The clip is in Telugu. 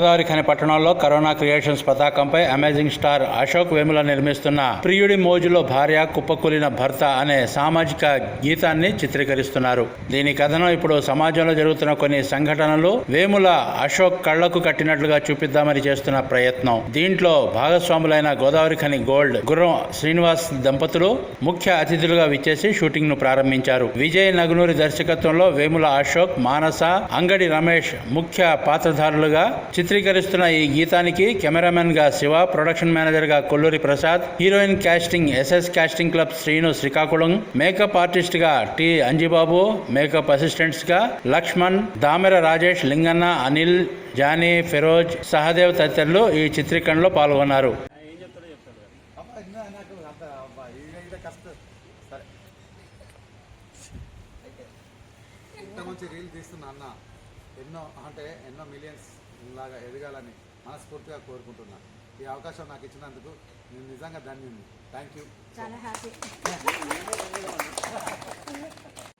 గోదావరి ఖని పట్టణంలో కరోనా క్రియేషన్స్ పతాకంపై అమేజింగ్ స్టార్ అశోక్ వేముల నిర్మిస్తున్న ప్రియుడి మోజులో భార్య కుప్పకూలిన భర్త అనే సామాజిక గీతాన్ని చిత్రీకరిస్తున్నారు. దీని కథనం ఇప్పుడు సమాజంలో జరుగుతున్న కొన్ని సంఘటనలు వేముల అశోక్ కళ్ళకు కట్టినట్లుగా చూపిద్దామని చేస్తున్న ప్రయత్నం. దీంట్లో భాగస్వాములైన గోదావరి ఖని గోల్డ్ గుర్రం శ్రీనివాస్ దంపతులు ముఖ్య అతిథులుగా విచ్చేసి షూటింగ్ను ప్రారంభించారు. విజయ్ నగునూరి దర్శకత్వంలో వేముల అశోక్ మానస అంగడి రమేష్ ముఖ్య పాత్రధారులుగా చిత్రీకరిస్తున్న ఈ గీతానికి కెమెరామెన్గా శివ ప్రొడక్షన్ మేనేజర్గా Kolluri Prasad heroine casting SS casting club Srinu Srikakulam makeup ఆర్టిస్ట్గా టి అంజిబాబు మేకప్ అసిస్టెంట్స్గా లక్ష్మణ్ దామెర రాజేష్ లింగన్న అనిల్ జానీ ఫిరోజ్ సహదేవ్ తదితరులు ఈ చిత్రీకరణలో పాల్గొన్నారు. ఇంత మంచి రీల్ అన్న ఎన్నో అంటే ఎన్నో మిలియన్స్ లాగా ఎదగాలని మనస్ఫూర్తిగా కోరుకుంటున్నా. ఈ అవకాశం నాకు ఇచ్చినందుకు నేను నిజంగా ధన్యుని థ్యాంక్ యూ చాలా హ్యాపీ